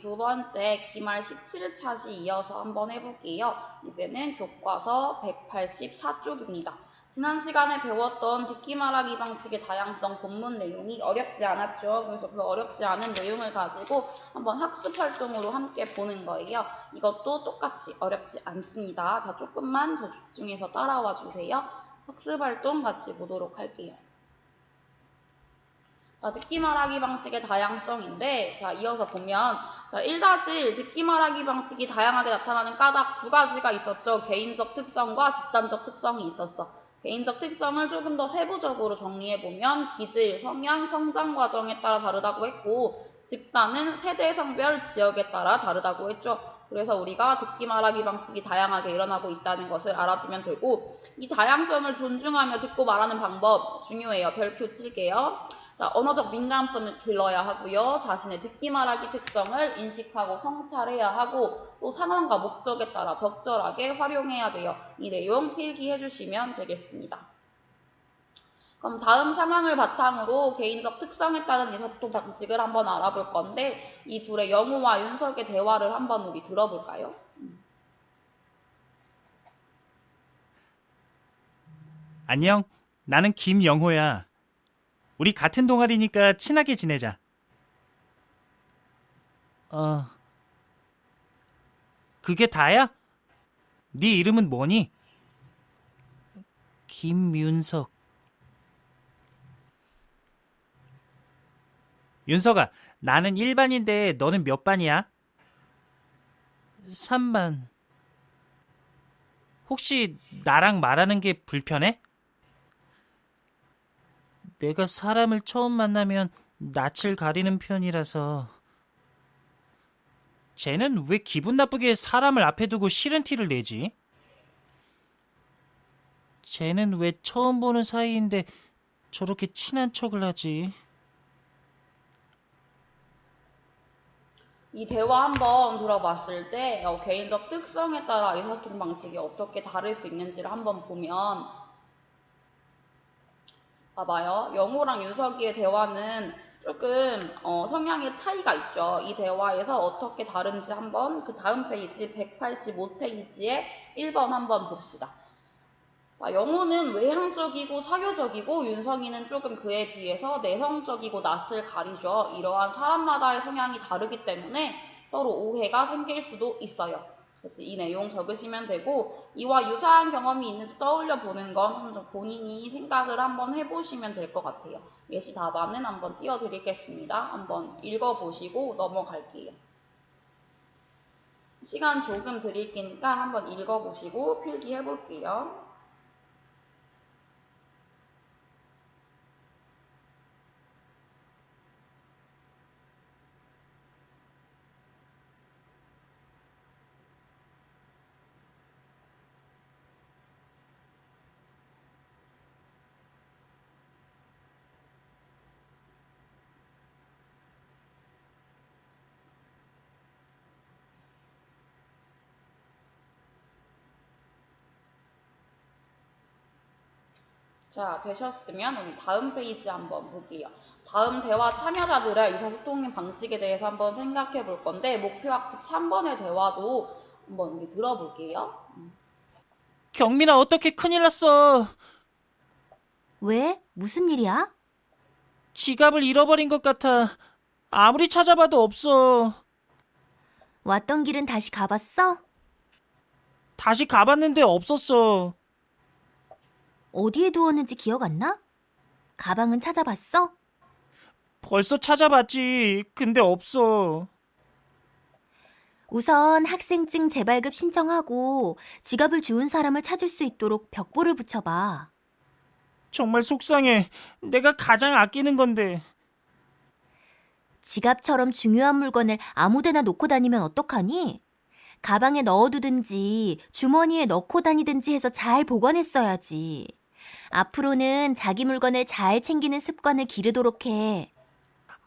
두 번째 기말 17차 시 이어서 한번 해볼게요. 이제는 교과서 184쪽입니다. 지난 시간에 배웠던 듣기 말하기 방식의 다양성 본문 내용이 어렵지 않았죠. 그래서 그 어렵지 않은 내용을 가지고 한번 학습 활동으로 함께 보는 거예요. 이것도 똑같이 어렵지 않습니다. 자, 조금만 더 집중해서 따라와 주세요. 학습 활동 같이 보도록 할게요. 자, 듣기 말하기 방식의 다양성인데, 자, 이어서 보면, 자, 1-1 듣기 말하기 방식이 다양하게 나타나는 까닭 두 가지가 있었죠. 개인적 특성과 집단적 특성이 있었어. 개인적 특성을 조금 더 세부적으로 정리해보면, 기질, 성향, 성장 과정에 따라 다르다고 했고, 집단은 세대, 성별, 지역에 따라 다르다고 했죠. 그래서 우리가 듣기 말하기 방식이 다양하게 일어나고 있다는 것을 알아두면 되고, 이 다양성을 존중하며 듣고 말하는 방법 중요해요. 별표 칠게요. 자, 언어적 민감성을 길러야 하고요. 자신의 듣기 말하기 특성을 인식하고 성찰해야 하고 또 상황과 목적에 따라 적절하게 활용해야 돼요. 이 내용 필기해 주시면 되겠습니다. 그럼 다음 상황을 바탕으로 개인적 특성에 따른 의사소통 방식을 한번 알아볼 건데 이 둘의 영우와 윤석의 대화를 한번 우리 들어볼까요? 안녕. 나는 김영호야. 우리 같은 동아리니까 친하게 지내자. 어. 그게 다야? 네 이름은 뭐니? 김윤석. 윤석아, 나는 1반인데 너는 몇 반이야? 3반. 혹시 나랑 말하는 게 불편해? 내가 사람을 처음 만나면 낯을 가리는 편이라서 쟤는 왜 기분 나쁘게 사람을 앞에 두고 싫은 티를 내지? 쟤는 왜 처음 보는 사이인데 저렇게 친한 척을 하지? 이 대화 한번 들어봤을 때 어, 개인적 특성에 따라 의사소통 방식이 어떻게 다를 수 있는지를 한번 보면 봐봐요. 영호랑 윤석이의 대화는 조금 어, 성향의 차이가 있죠. 이 대화에서 어떻게 다른지 한번 그 다음 페이지 185페이지에 1번 한번 봅시다. 자, 영호는 외향적이고 사교적이고 윤성이는 조금 그에 비해서 내성적이고 낯을 가리죠. 이러한 사람마다의 성향이 다르기 때문에 서로 오해가 생길 수도 있어요. 그래서 이 내용 적으시면 되고 이와 유사한 경험이 있는지 떠올려 보는 건 본인이 생각을 한번 해보시면 될 것 같아요. 예시 답안은 한번 띄워드리겠습니다. 한번 읽어보시고 넘어갈게요. 시간 조금 드릴 테니까 한번 읽어보시고 필기해볼게요. 자, 되셨으면 우리 다음 페이지 한번 볼게요. 다음 대화 참여자들의 의사소통 방식에 대해서 한번 생각해 볼 건데 목표 학습 3번의 대화도 한번 우리 들어볼게요. 경민아 어떻게 큰일 났어? 왜? 무슨 일이야? 지갑을 잃어버린 것 같아. 아무리 찾아봐도 없어. 왔던 길은 다시 가봤어? 다시 가봤는데 없었어. 어디에 두었는지 기억 안 나? 가방은 찾아봤어? 벌써 찾아봤지. 근데 없어. 우선 학생증 재발급 신청하고 지갑을 주운 사람을 찾을 수 있도록 벽보를 붙여봐. 정말 속상해. 내가 가장 아끼는 건데. 지갑처럼 중요한 물건을 아무데나 놓고 다니면 어떡하니? 가방에 넣어두든지 주머니에 넣고 다니든지 해서 잘 보관했어야지. 앞으로는 자기 물건을 잘 챙기는 습관을 기르도록 해.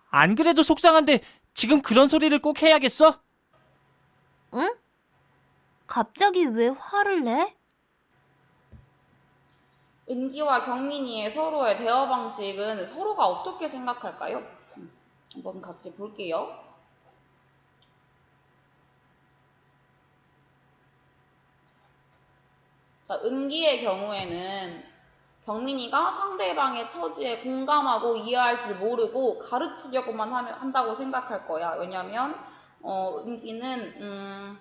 안 그래도 속상한데 지금 그런 소리를 꼭 해야겠어? 응? 갑자기 왜 화를 내? 은기와 경민이의 서로의 대화 방식은 서로가 어떻게 생각할까요? 한번 같이 볼게요. 자, 은기의 경우에는 경민이가 상대방의 처지에 공감하고 이해할 줄 모르고 가르치려고만 하면, 한다고 생각할 거야. 왜냐면, 어, 은기는, 음,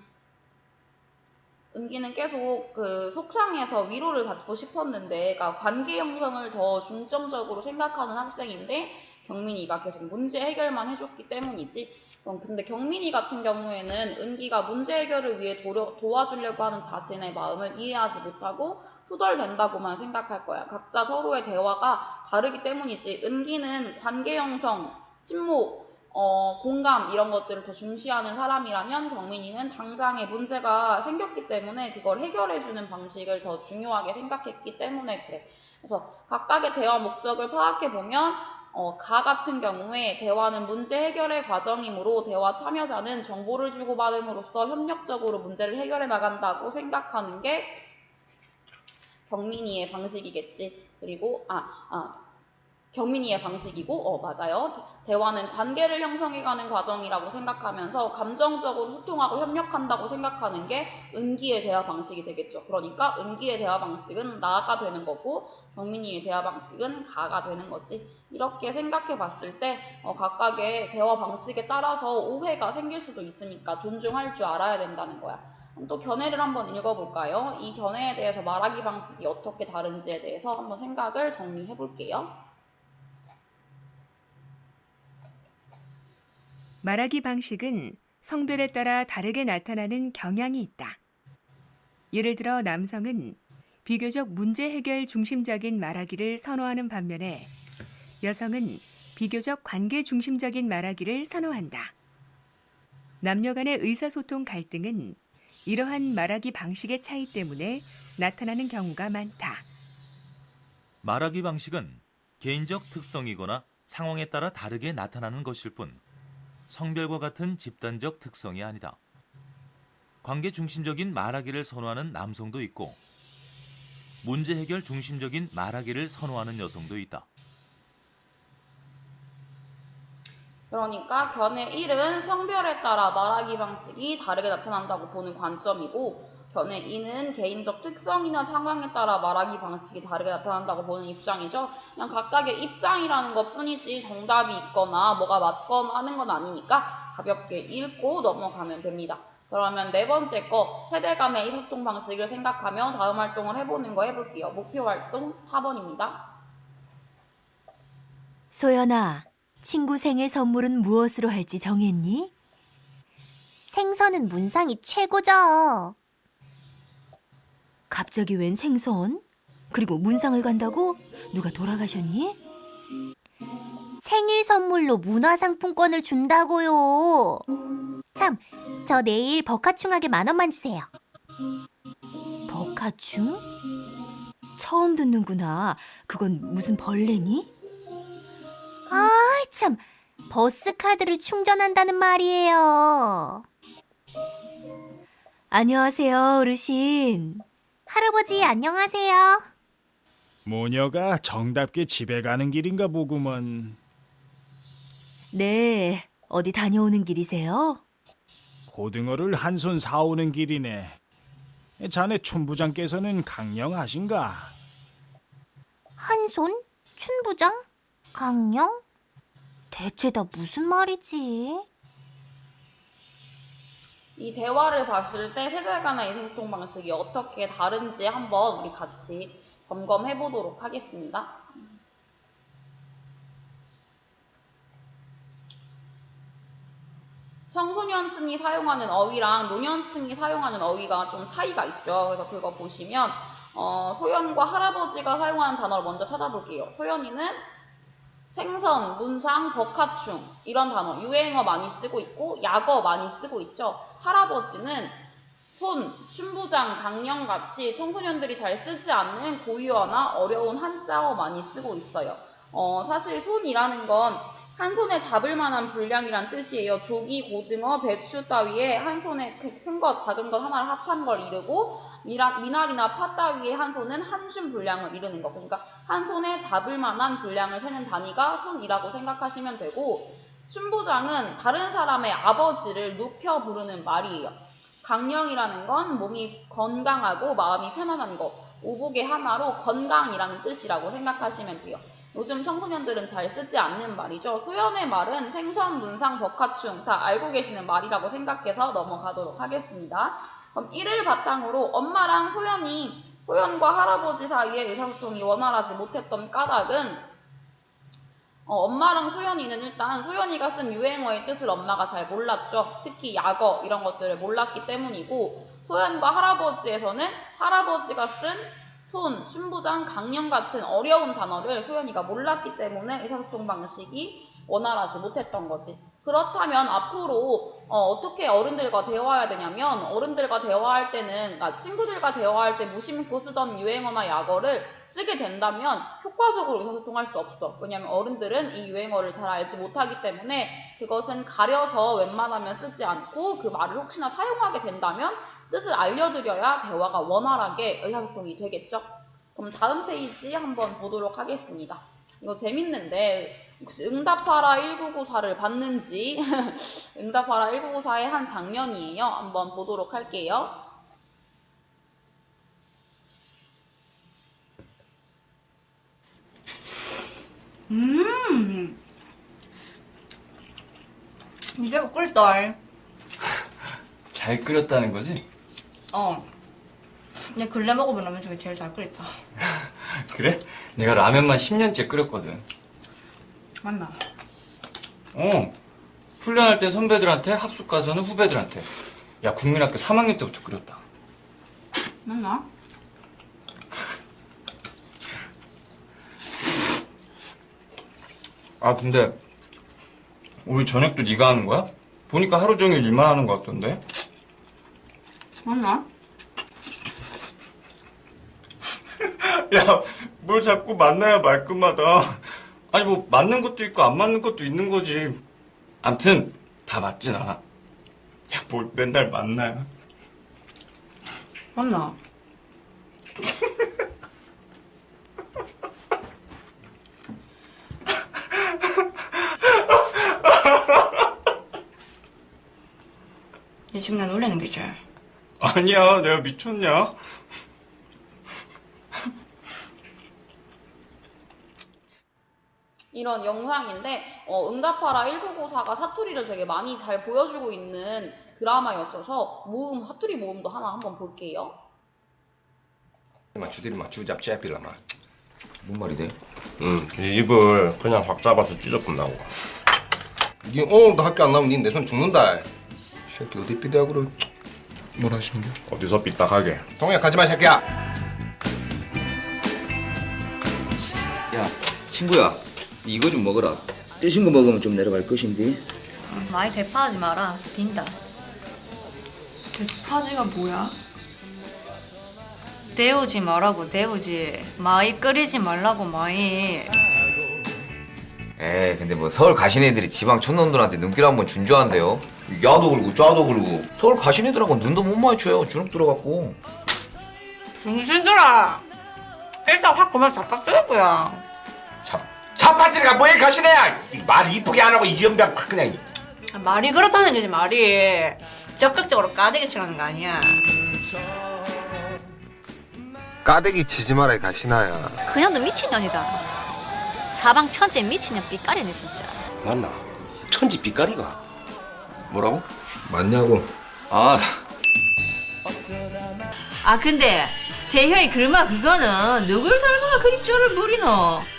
은기는 계속 그 속상해서 위로를 받고 싶었는데, 그러니까 관계 형성을 더 중점적으로 생각하는 학생인데, 경민이가 계속 문제 해결만 해줬기 때문이지. 어, 근데 경민이 같은 경우에는 은기가 문제 해결을 위해 도려, 도와주려고 하는 자신의 마음을 이해하지 못하고 투덜댄다고만 생각할 거야. 각자 서로의 대화가 다르기 때문이지. 은기는 관계 형성, 침묵, 어, 공감 이런 것들을 더 중시하는 사람이라면 경민이는 당장에 문제가 생겼기 때문에 그걸 해결해주는 방식을 더 중요하게 생각했기 때문에 그래. 그래서 각각의 대화 목적을 파악해 보면 어, 가 같은 경우에 대화는 문제 해결의 과정이므로 대화 참여자는 정보를 주고받음으로써 협력적으로 문제를 해결해 나간다고 생각하는 게 경민이의 방식이겠지. 그리고 아, 아 경민이의 방식이고, 어, 맞아요. 대화는 관계를 형성해가는 과정이라고 생각하면서 감정적으로 소통하고 협력한다고 생각하는 게 은기의 대화 방식이 되겠죠. 그러니까 은기의 대화 방식은 나가 되는 거고, 경민이의 대화 방식은 가가 되는 거지. 이렇게 생각해 봤을 때, 어, 각각의 대화 방식에 따라서 오해가 생길 수도 있으니까 존중할 줄 알아야 된다는 거야. 또 견해를 한번 읽어볼까요? 이 견해에 대해서 말하기 방식이 어떻게 다른지에 대해서 한번 생각을 정리해 볼게요. 말하기 방식은 성별에 따라 다르게 나타나는 경향이 있다. 예를 들어 남성은 비교적 문제 해결 중심적인 말하기를 선호하는 반면에 여성은 비교적 관계 중심적인 말하기를 선호한다. 남녀 간의 의사소통 갈등은 이러한 말하기 방식의 차이 때문에 나타나는 경우가 많다. 말하기 방식은 개인적 특성이거나 상황에 따라 다르게 나타나는 것일 뿐 성별과 같은 집단적 특성이 아니다. 관계 중심적인 말하기를 선호하는 남성도 있고 문제 해결 중심적인 말하기를 선호하는 여성도 있다. 그러니까 견해 1은 성별에 따라 말하기 방식이 다르게 나타난다고 보는 관점이고 견해 2는 개인적 특성이나 상황에 따라 말하기 방식이 다르게 나타난다고 보는 입장이죠. 그냥 각각의 입장이라는 것 뿐이지 정답이 있거나 뭐가 맞거나 하는 건 아니니까 가볍게 읽고 넘어가면 됩니다. 그러면 네 번째 거 세대 간의 의사소통 방식을 생각하며 다음 활동을 해보는 거 해볼게요. 목표 활동 4번입니다. 소연아, 친구 생일 선물은 무엇으로 할지 정했니? 생선은 문상이 최고죠. 갑자기 웬 생선? 그리고 문상을 간다고? 누가 돌아가셨니? 생일 선물로 문화상품권을 준다고요. 참, 저 내일 버카충하게 만 원만 주세요. 버카충? 처음 듣는구나. 그건 무슨 벌레니? 아, 참. 버스 카드를 충전한다는 말이에요. 안녕하세요, 어르신. 할아버지, 안녕하세요. 모녀가 정답게 집에 가는 길인가 보구먼. 네, 어디 다녀오는 길이세요? 고등어를 한 손 사오는 길이네. 자네 춘부장께서는 강령하신가? 한 손? 춘부장? 강령? 대체 다 무슨 말이지? 이 대화를 봤을 때 세대 간의 의사소통 방식이 어떻게 다른지 한번 우리 같이 점검해 보도록 하겠습니다. 청소년층이 사용하는 어휘랑 노년층이 사용하는 어휘가 좀 차이가 있죠. 그래서 그거 보시면 어, 소연과 할아버지가 사용하는 단어를 먼저 찾아볼게요. 소연이는 생선, 문상, 버카충 이런 단어 유행어 많이 쓰고 있고 약어 많이 쓰고 있죠. 할아버지는 손, 춘부장, 강령 같이 청소년들이 잘 쓰지 않는 고유어나 어려운 한자어 많이 쓰고 있어요. 어, 사실 손이라는 건 한 손에 잡을 만한 분량이란 뜻이에요. 조기, 고등어, 배추 따위에 한 손에 큰 것, 작은 것 하나를 합한 걸 이르고 미나리나 파 따위의 한 손은 한 줌 분량을 이루는 거. 그러니까 한 손에 잡을 만한 분량을 세는 단위가 손이라고 생각하시면 되고 춘부장은 다른 사람의 아버지를 높여 부르는 말이에요. 강령이라는 건 몸이 건강하고 마음이 편안한 거. 오복의 하나로 건강이라는 뜻이라고 생각하시면 돼요. 요즘 청소년들은 잘 쓰지 않는 말이죠. 소연의 말은 생선, 문상, 법화충 다 알고 계시는 말이라고 생각해서 넘어가도록 하겠습니다. 그럼 이를 바탕으로 엄마랑 소연이 소연과 할아버지 사이에 의사소통이 원활하지 못했던 까닭은 어, 엄마랑 소연이는 일단 소연이가 쓴 유행어의 뜻을 엄마가 잘 몰랐죠. 특히 약어 이런 것들을 몰랐기 때문이고 소연과 할아버지에서는 할아버지가 쓴 손, 춘부장, 강령 같은 어려운 단어를 소연이가 몰랐기 때문에 의사소통 방식이 원활하지 못했던 거지. 그렇다면 앞으로 어, 떻게 어른들과 대화해야 되냐면 어른들과 대화할 때는 아, 친구들과 대화할 때 무심코 쓰던 유행어나 약어를 쓰게 된다면 효과적으로 의사소통할 수 없어. 왜냐하면 어른들은 이 유행어를 잘 알지 못하기 때문에 그것은 가려서 웬만하면 쓰지 않고 그 말을 혹시나 사용하게 된다면 뜻을 알려드려야 대화가 원활하게 의사소통이 되겠죠. 그럼 다음 페이지 한번 보도록 하겠습니다. 이거 재밌는데 혹시 응답하라 1994를 봤는지 응답하라 1994의 한 장면이에요. 한번 보도록 할게요. 이제 꿀떨. 잘 끓였다는 거지? 어. 내 근래 먹어본 라면 중에 제일 잘 끓였다. 그래? 내가 라면만 10년째 끓였거든. 맞나? 어. 훈련할 때 선배들한테, 합숙 가서는 후배들한테. 야, 국민학교 3학년 때부터 끓였다. 맞나? 아, 근데 우리 저녁도 네가 하는 거야? 보니까 하루 종일 일만 하는 것 같던데? 맞나? 야, 뭘 자꾸 만나야 말끝마다. 아니, 뭐, 맞는 것도 있고, 안 맞는 것도 있는 거지. 암튼, 다 맞진 않아. 야, 뭘 맨날 만나야. 맞나? 니 지금 나 놀래는 게지? 아니야, 내가 미쳤냐? 이런 영상인데 어, 응답하라 1994가 사투리를 되게 많이 잘 보여주고 있는 드라마였어서 모음 사투리 모음도 하나 한번 볼게요. 막 주들이 막 주잡 째필라 막. 뭔 말이 돼? 응, 이 입을 그냥 확 잡아서 찢어본다고. 니 오늘도 학교 안 나오면 니 내 손 죽는다. 이 새끼 어디 비대학으로 놀아시는 게? 어디서 삐딱하게. 동해 가지 마, 이 새끼야. 야, 친구야, 이거 좀 먹어라. 뜨신 거 먹으면 좀 내려갈 것인데. 많이 대파하지 마라. 딘다. 대파지가 뭐야? 데우지 말라고 데우지. 많이 끓이지 말라고 많이. 에이, 근데 뭐 서울 가신 애들이 지방 촌놈들한테 눈길 한번 준주한대요. 야도 그러고 짜도 그러고. 서울 가신 애들하고 눈도 못 마주쳐요. 주눅 들어갖고. 중신들아. 일단 확 그만 잠깐 쓰는 거 야. 차파들이가 뭐에 가시네? 말 이쁘게 안 하고 이연병 확 그냥. 말이 그렇다는 거지 말이. 적극적으로 까대기 치라는 거 아니야. 까대기 치지 이 가시나야. 그냥도 미친년이다. 사방 천재 미친년 삐까리네 진짜. 맞나? 천지 삐까리가. 뭐라고? 맞냐고. 아, 아 근데 제 형이 글마 그거는 누굴 닮아가 그리 쪼를 부리노?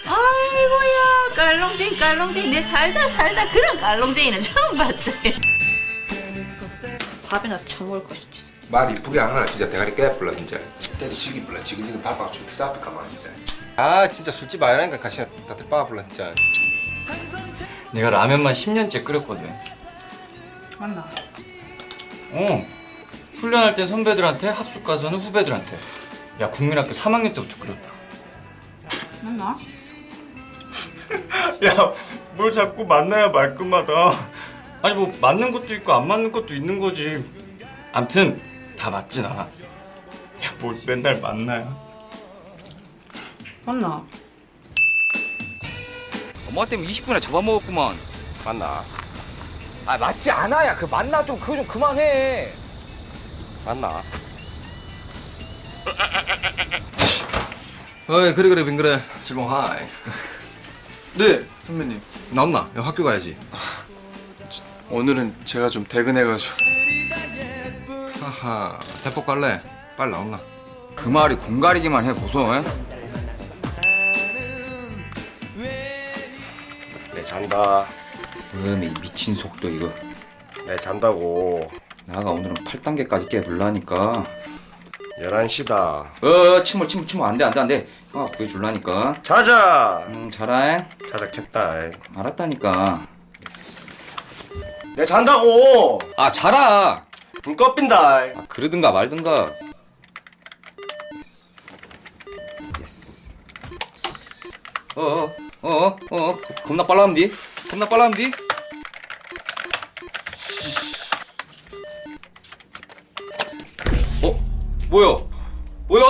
아이고야 깔롱쟁이 깔롱쟁이 내 살다 살다 그런 깔롱쟁이는 처음 봤대. 밥이나 처먹을 것이지. 말 이쁘게 안 하나 진짜 대가리 깨불러 진짜. 때리 시기 불러 지금 밥박 주트 잡힐까만 진짜. 아 진짜 술집 아니라니까 가시나 다들 빠불러 진짜. 내가 라면만 10년째 끓였거든. 맞나? 어. 훈련할 때 선배들한테, 합숙 가서는 후배들한테. 야, 국민학교 3학년 때부터 끓였다. 맞나? 야, 뭘 자꾸 만나야 말끝마다. 아니, 뭐, 맞는 것도 있고, 안 맞는 것도 있는 거지. 암튼, 다 맞진 않아. 야, 뭘 맨날 만나야. 맞나? 엄마 때문에 20분에 잡아먹었구만. 맞나? 아, 맞지 않아야. 그 만나 좀 그거 좀 그만해. 맞나? 어이 그래 그래 빙그래 실봉 하이 네, 선배님. 나온나? 야, 학교 가야지 오늘은 제가 좀 퇴근해가지고. 하하 대폭 갈래? 빨리 나온나? 그 말이 공가리기만 해 보소. 내 잔다. 음이 미친 속도 이거. 내 잔다고. 나가 오늘은 8단계까지 깨불라니까. 11시다. 어 침몰 침몰 침몰 안 돼 안 돼 안 돼. 아 구해줄라니까. 자자! 음 잘해. 자작했다. 알았다니까. 내 잔다고! 아 자라. 불 꺼빈다. 아, 그러든가 말든가. 예스. 어어 어 어 어 겁나 빨라는디? 겁나 빨라는디? 뭐야? 뭐야?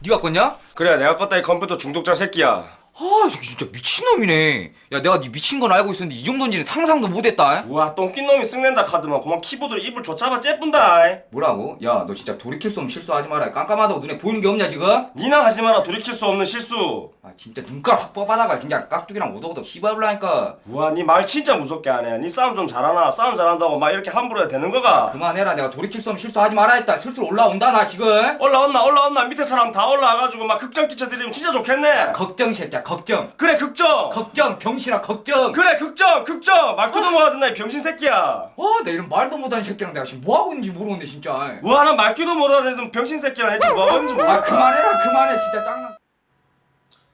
네가 껐냐? 그래, 내가 껐다 이 컴퓨터 중독자 새끼야. 아, 이 진짜 미친놈이네. 야, 내가 네 미친 건 알고 있었는데 이 정도인지는 상상도 못했다. 우와, 똥낀 놈이 쓱낸다 카드만 그만 키보드로 입을 쫓아봐 째뿐다. 뭐라고? 야, 너 진짜 돌이킬 수 없는 실수하지 마라. 깜깜하다고 눈에 보이는 게 없냐 지금? 니나 하지 마라 돌이킬 수 없는 실수. 아, 진짜 눈깔 확 뽑아다가 그냥 깍두기랑 오도오도 휘발라니까. 우와, 니 말 진짜 무섭게 하네. 니 싸움 좀 잘하나? 싸움 잘한다고 막 이렇게 함부로 해도 되는 거가? 그만해라. 내가 돌이킬 수 없는 실수하지 마라 했다. 슬슬 올라온다 나 지금. 올라왔나 올라왔나 밑에 사람 다 올라와가지고 막 극장 끼쳐드리면 진짜 좋겠네. 걱정 이 새끼야 걱정. 그래 극정. 걱정 병신아 걱정. 그래 극정 극정. 말귀도 못하던 나이 병신 새끼야. 와, 내 이런 말도 못하는 새끼랑 내가 지금 뭐 하고 있는지 모르겠네 진짜. 뭐하나 말귀도 못하는 병신 새끼랑 해지 뭐 하는지 몰라. 아, 그만해라. 그만해. 진짜 짱나.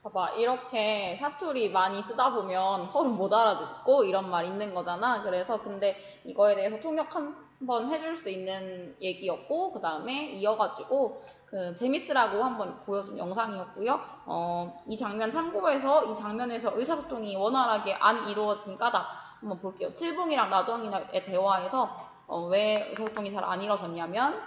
봐봐 이렇게 사투리 많이 쓰다 보면 서로 못 알아듣고 이런 말 있는 거잖아 그래서 근데 이거에 대해서 통역 한 번 해줄 수 있는 얘기였고 그 다음에 이어가지고 그 재밌으라고 한번 보여준 영상이었고요. 어, 이 장면 참고해서 이 장면에서 의사소통이 원활하게 안 이루어진 까닭 한번 볼게요. 칠봉이랑 나정이의 대화에서 어, 왜 의사소통이 잘 안 이루어졌냐면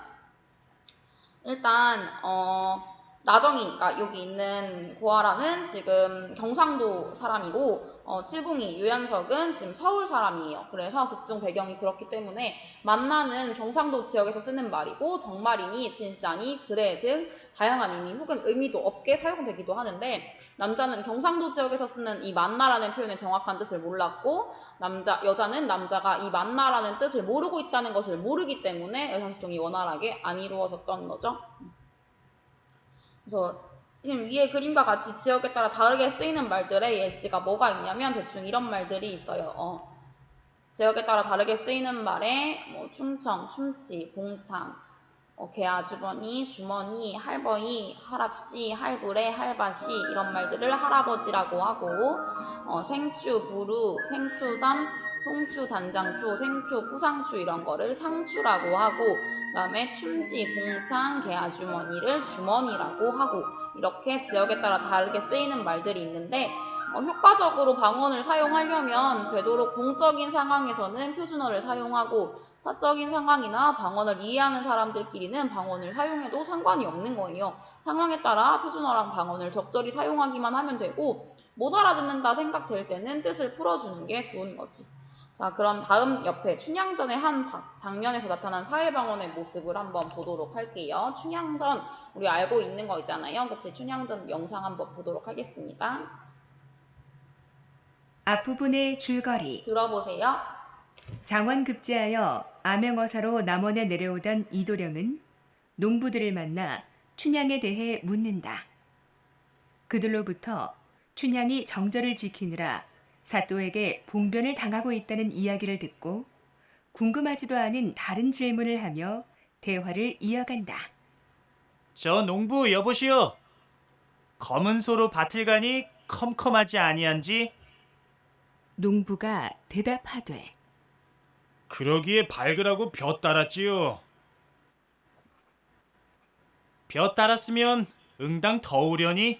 일단 어 나정이가 여기 있는 고아라는 지금 경상도 사람이고 어, 칠봉이 유연석은 지금 서울 사람이에요. 그래서 극중 배경이 그렇기 때문에 만나는 경상도 지역에서 쓰는 말이고 정말이니 진짜니 그래 등 다양한 의미 혹은 의미도 없게 사용되기도 하는데 남자는 경상도 지역에서 쓰는 이 만나라는 표현의 정확한 뜻을 몰랐고 남자 여자는 남자가 이 만나라는 뜻을 모르고 있다는 것을 모르기 때문에 의사소통이 원활하게 안 이루어졌던 거죠. 그래서 지금 위에 그림과 같이 지역에 따라 다르게 쓰이는 말들의 예시가 뭐가 있냐면 대충 이런 말들이 있어요. 어, 지역에 따라 다르게 쓰이는 말에 뭐 충청, 충치, 봉창, 어, 개아 주머니, 주머니, 할버이, 할아버지, 할부레, 할바시 이런 말들을 할아버지라고 하고 어, 생추, 부루, 생추삼, 송추, 단장초, 생초, 푸상추 이런 거를 상추라고 하고 그다음에 춤지, 봉창, 개아주머니를 주머니라고 하고 이렇게 지역에 따라 다르게 쓰이는 말들이 있는데 어, 효과적으로 방언을 사용하려면 되도록 공적인 상황에서는 표준어를 사용하고 사적인 상황이나 방언을 이해하는 사람들끼리는 방언을 사용해도 상관이 없는 거예요. 상황에 따라 표준어랑 방언을 적절히 사용하기만 하면 되고 못 알아듣는다 생각될 때는 뜻을 풀어주는 게 좋은 거지. 자, 그럼 다음 옆에 춘향전의 한 바- 장면에서 나타난 사회방언의 모습을 한번 보도록 할게요. 춘향전 우리 알고 있는 거 있잖아요. 그치? 춘향전 영상 한번 보도록 하겠습니다. 앞부분의 줄거리. 들어보세요. 장원 급제하여 암행어사로 남원에 내려오던 이도령은 농부들을 만나 춘향에 대해 묻는다. 그들로부터 춘향이 정절을 지키느라 사또에게 봉변을 당하고 있다는 이야기를 듣고 궁금하지도 않은 다른 질문을 하며 대화를 이어간다. 저 농부 여보시오. 검은 소로 밭을 가니 컴컴하지 아니한지 농부가 대답하되 그러기에 밝으라고 벼 따랐지요. 벼 따랐으면 응당 더우려니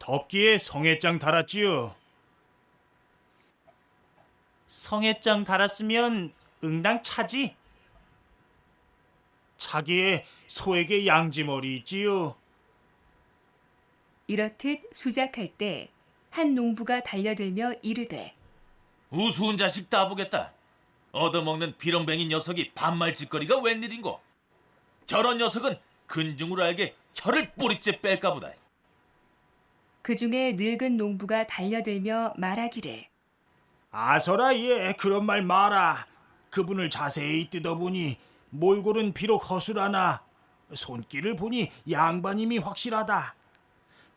덥기에 성애장 달았지요. 성애장 달았으면 응당 차지. 차기에 소에게 양지머리 있지요. 이렇듯 수작할 때 한 농부가 달려들며 이르되 우스운 자식 따보겠다. 얻어먹는 비렁뱅이 녀석이 반말 짓거리가 웬일인고? 저런 녀석은 근중을 알게 혀를 뿌리째 뺄까 보다. 그 중에 늙은 농부가 달려들며 말하기를 아서라 예 그런 말 마라. 그분을 자세히 뜯어보니 몰골은 비록 허술하나 손길을 보니 양반임이 확실하다.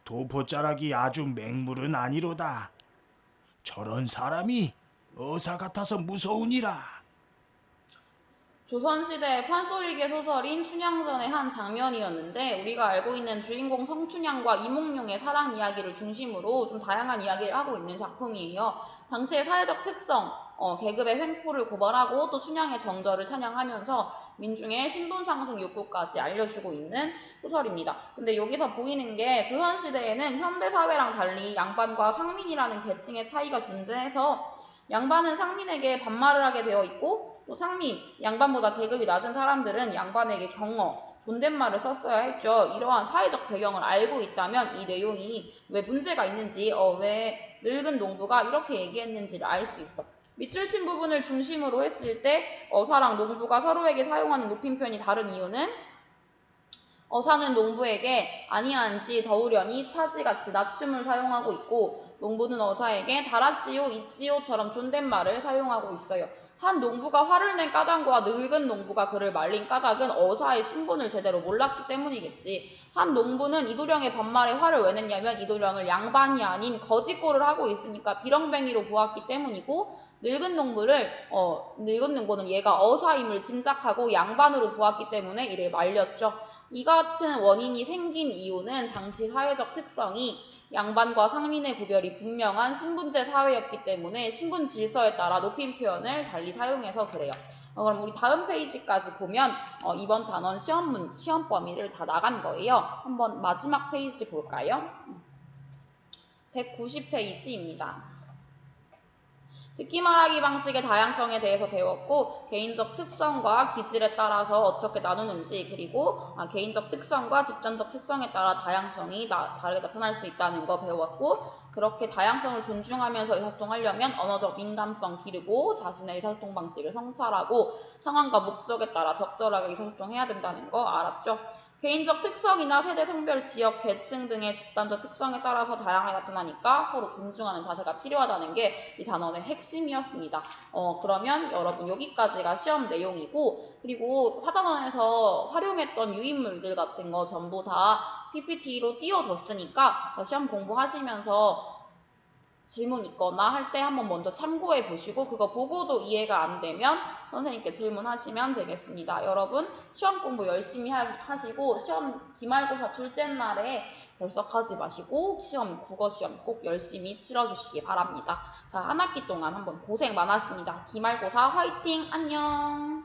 도포자락이 아주 맹물은 아니로다. 저런 사람이 어사 같아서 무서우니라. 조선시대의 판소리계 소설인 춘향전의 한 장면이었는데 우리가 알고 있는 주인공 성춘향과 이몽룡의 사랑 이야기를 중심으로 좀 다양한 이야기를 하고 있는 작품이에요. 당시의 사회적 특성, 어, 계급의 횡포를 고발하고 또 춘향의 정절을 찬양하면서 민중의 신분 상승 욕구까지 알려주고 있는 소설입니다. 근데 여기서 보이는 게 조선시대에는 현대사회랑 달리 양반과 상민이라는 계층의 차이가 존재해서 양반은 상민에게 반말을 하게 되어 있고 또 상민, 양반보다 계급이 낮은 사람들은 양반에게 경어, 존댓말을 썼어야 했죠. 이러한 사회적 배경을 알고 있다면 이 내용이 왜 문제가 있는지, 어, 왜 늙은 농부가 이렇게 얘기했는지를 알 수 있어. 밑줄 친 부분을 중심으로 했을 때 어사랑 농부가 서로에게 사용하는 높임편이 다른 이유는 어사는 농부에게 아니한지 더우려니 차지같이 낮춤을 사용하고 있고 농부는 어사에게 달았지요 있지요처럼 존댓말을 사용하고 있어요. 한 농부가 화를 낸 까닭과 늙은 농부가 그를 말린 까닭은 어사의 신분을 제대로 몰랐기 때문이겠지. 한 농부는 이도령의 반말에 화를 왜 냈냐면 이도령을 양반이 아닌 거짓골을 하고 있으니까 비렁뱅이로 보았기 때문이고 늙은 농부를 어 늙은 농부는 얘가 어사임을 짐작하고 양반으로 보았기 때문에 이를 말렸죠. 이 같은 원인이 생긴 이유는 당시 사회적 특성이 양반과 상민의 구별이 분명한 신분제 사회였기 때문에 신분 질서에 따라 높임 표현을 달리 사용해서 그래요. 어, 그럼 우리 다음 페이지까지 보면 어, 이번 단원 시험 문 시험 범위를 다 나간 거예요. 한번 마지막 페이지 볼까요? 190페이지입니다. 듣기 말하기 방식의 다양성에 대해서 배웠고 개인적 특성과 기질에 따라서 어떻게 나누는지 그리고 아, 개인적 특성과 집단적 특성에 따라 다양성이 나- 다르게 나타날 수 있다는 거 배웠고 그렇게 다양성을 존중하면서 의사소통하려면 언어적 민감성 기르고 자신의 의사소통 방식을 성찰하고 상황과 목적에 따라 적절하게 의사소통해야 된다는 거 알았죠? 개인적 특성이나 세대, 성별, 지역, 계층 등의 집단적 특성에 따라서 다양하게 나타나니까 서로 존중하는 자세가 필요하다는 게 이 단원의 핵심이었습니다. 어, 그러면 여러분 여기까지가 시험 내용이고 그리고 사단원에서 활용했던 유인물들 같은 거 전부 다 PPT로 띄워뒀으니까 자, 시험 공부하시면서 질문 있거나 할 때 한번 먼저 참고해 보시고 그거 보고도 이해가 안 되면 선생님께 질문하시면 되겠습니다. 여러분 시험 공부 열심히 하, 하시고 시험 기말고사 둘째 날에 결석하지 마시고 시험 국어 시험 꼭 열심히 치러주시기 바랍니다. 자 한 학기 동안 한번 고생 많았습니다. 기말고사 화이팅 안녕.